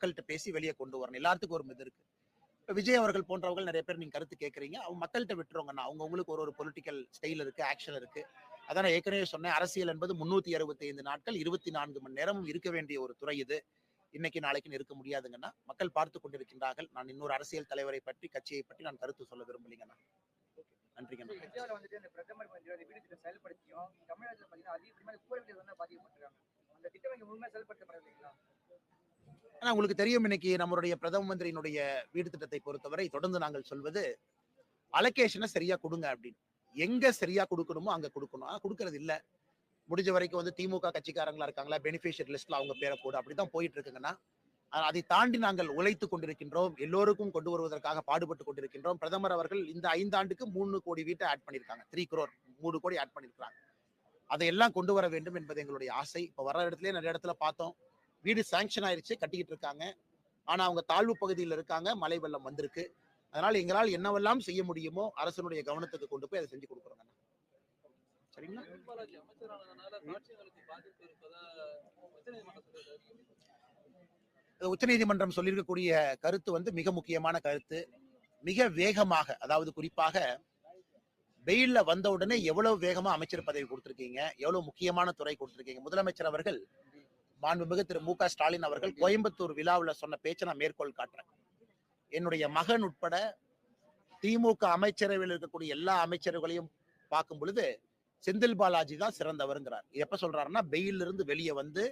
மக்கள்கிட்ட பேசி வெளியே கொண்டு வரணும். எல்லாத்துக்கும் ஒரு இது இருக்கு. இப்போ விஜய் அவர்கள் போன்றவர்கள் நிறைய பேர் நீங்க கருத்து கேட்குறீங்க அவங்க மக்கள்கிட்ட விட்டுருவாங்கண்ணா அவங்க உங்களுக்கு ஒரு ஒரு பொலிட்டிக்கல் ஸ்டைல் இருக்கு ஆக்ஷன் இருக்கு. அதான் நான் ஏற்கனவே சொன்னேன். அரசியல் என்பது முன்னூத்தி அறுபத்தி ஐந்து நாட்கள் இருபத்தி நான்கு மணி நேரமும் இருக்க வேண்டிய ஒரு துறை இது. இன்னைக்கு நாளைக்குன்னு இருக்க முடியாதுங்கன்னா மக்கள் பார்த்து கொண்டிருக்கின்றார்கள். நான் இன்னொரு அரசியல் தலைவரை பற்றி கட்சியை பற்றி நான் கருத்து சொல்ல விரும்பலீங்கண்ணா. நன்றிங்கண்ணா ஆனா உங்களுக்கு தெரியும் இன்னைக்கு நம்மளுடைய பிரதம மந்திரியினுடைய வீடு திட்டத்தை பொறுத்தவரை தொடர்ந்து நாங்கள் சொல்வது அலொகேஷனை சரியா கொடுங்க அப்படின்னு. எங்க சரியா கொடுக்கணுமோ அங்க கொடுக்கணும். ஆனா கொடுக்கறது இல்ல. முடிஞ்ச வரைக்கும் வந்து திமுக கட்சிக்காரங்களா இருக்காங்களா பெனிஃபிஷியர் லிஸ்ட்ல அவங்க பேரை போடு. அப்படிதான் போயிட்டு இருக்குங்கன்னா அதை தாண்டி நாங்கள் உழைத்து கொண்டிருக்கின்றோம். எல்லோருக்கும் கொண்டு வருவதற்காக பாடுபட்டு கொண்டிருக்கின்றோம். பிரதமர் அவர்கள் இந்த ஐந்தாண்டுக்கு மூணு கோடி வீட்டை ஆட் பண்ணியிருக்காங்க. த்ரீ குரோர் மூணு கோடி ஆட் பண்ணியிருக்காங்க அதையெல்லாம் கொண்டு வர வேண்டும் என்பது எங்களுடைய ஆசை. இப்போ வர இடத்துல நிறைய இடத்துல பார்த்தோம். வீடு சாங்ஷன் ஆயிருச்சு கட்டிக்கிட்டு இருக்காங்க. ஆனா அவங்க தாழ்வு பகுதியில் இருக்காங்க மழை வெள்ளம் வந்திருக்கு. அதனால எங்களால் என்னவெல்லாம் செய்ய முடியுமோ அரசனுடைய கவனத்துக்கு கொண்டு போய் அதை செஞ்சு கொடுக்குறோங்க சரிங்களா? இது உச்சநீதிமன்றம் சொல்லியிருக்கக்கூடிய கருத்து வந்து மிக முக்கியமான கருத்து. மிக வேகமாக அதாவது குறிப்பாக வெயில்ல வந்த உடனே எவ்வளவு வேகமா அமைச்சர் பதவி கொடுத்திருக்கீங்க எவ்வளவு முக்கியமான துறை கொடுத்திருக்கீங்க. முதலமைச்சர் அவர்கள் மாண்புமிகு திரு மு க ஸ்டாலின் அவர்கள் கோயம்புத்தூர் விழாவில் சொன்ன பேச்சை நான் மேற்கோள் காட்டுறேன். என்னுடைய மகன் உட்பட திமுக அமைச்சரவையில் இருக்கக்கூடிய எல்லா அமைச்சர்களையும் பார்க்கும் பொழுது செந்தில் பாலாஜி தான் சிறந்தவருங்கிறார். எப்ப சொல்றாருன்னா வெயிலிருந்து இருந்து வெளியே வந்து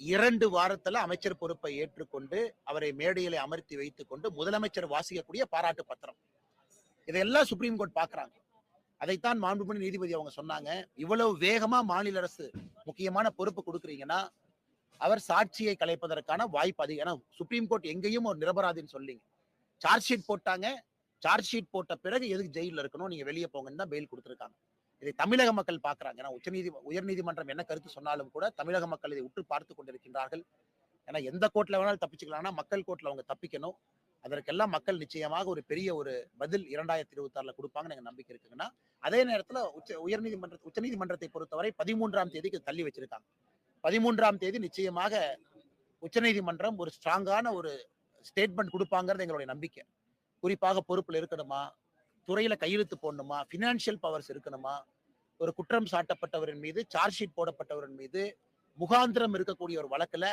இரண்டு வாரத்துல அமைச்சர் பொறுப்பை ஏற்றுக்கொண்டு அவரை மேடையிலே அமர்த்தி வைத்துக் கொண்டு முதலமைச்சர் வாசிக்கக்கூடிய பாராட்டு பத்திரம். இதையெல்லாம் சுப்ரீம் கோர்ட் பாக்குறாங்க. அதைத்தான் மாண்புமணி நீதிபதி அவங்க சொன்னாங்க. இவ்வளவு வேகமா மாநில அரசு முக்கியமான பொறுப்பு கொடுக்குறீங்கன்னா அவர் சாட்சியை கலைப்பதற்கான வாய்ப்பு அதிகம். ஏன்னா சுப்ரீம் கோர்ட் எங்கேயும் ஒரு நிரபராதின்னு சொல்லிங்க சார்ஜ் ஷீட் போட்டாங்க. சார்ஜ் ஷீட் போட்ட பிறகு எதுக்கு ஜெயில இருக்கணும்? நீங்க வெளியே போங்கன்னு தான் பெயில் கொடுத்துருக்காங்க. இதை தமிழக மக்கள் பார்க்கறாங்க. ஏன்னா உச்சநீதி உயர்நீதிமன்றம் என்ன கருத்து சொன்னாலும் கூட தமிழக மக்கள் இதை உற்று பார்த்து கொண்டிருக்கின்றார்கள். ஏன்னா எந்த கோர்ட்ல வேணாலும் தப்பிச்சுக்கலாம்னா மக்கள் கோர்ட்ல அவங்க தப்பிக்கணும். அதற்கெல்லாம் மக்கள் நிச்சயமாக ஒரு பெரிய ஒரு பதில் இரண்டாயிரத்தி இருபத்தி ஆறுல கொடுப்பாங்கன்னு எனக்கு நம்பிக்கை இருக்குங்கன்னா அதே நேரத்துல உச்ச உயர்நீதிமன்ற உச்சநீதிமன்றத்தை பொறுத்தவரை பதிமூன்றாம் தேதிக்கு தள்ளி வச்சிருக்காங்க. பதிமூன்றாம் தேதி நிச்சயமாக உச்சநீதிமன்றம் ஒரு ஸ்ட்ராங்கான ஒரு ஸ்டேட்மெண்ட் கொடுப்பாங்கிறது எங்களுடைய நம்பிக்கை. குறிப்பாக பொறுப்பில் இருக்கணுமா? துறையில கையெழுத்து போடணுமா? பினான்சியல் பவர்ஸ் இருக்கணுமா? ஒரு குற்றம் சாட்டப்பட்டவரின் மீது சார்ஜ் ஷீட் போடப்பட்டவரின் மீது முகாந்திரம் இருக்கக்கூடிய ஒரு வழக்குல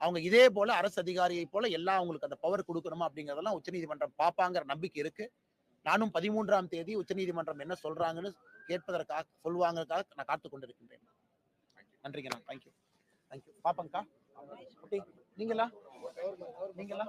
அவங்க இதே போல அரசு அதிகாரியை போல எல்லாம் அவங்களுக்கு அந்த பவர் கொடுக்கணுமா அப்படிங்கறதெல்லாம் உச்சநீதிமன்றம் பார்ப்பாங்கிற நம்பிக்கை இருக்கு. நானும் பதிமூன்றாம் தேதி உச்சநீதிமன்றம் என்ன சொல்றாங்கன்னு கேட்பதற்காக சொல்லுவாங்கறதுக்காக நான் காத்து கொண்டிருக்கின்றேன். நன்றிங்கண்ணா தேங்க்யூ தேங்க்யூ பாப்பங்கக்கா நீங்களா? நீங்களா?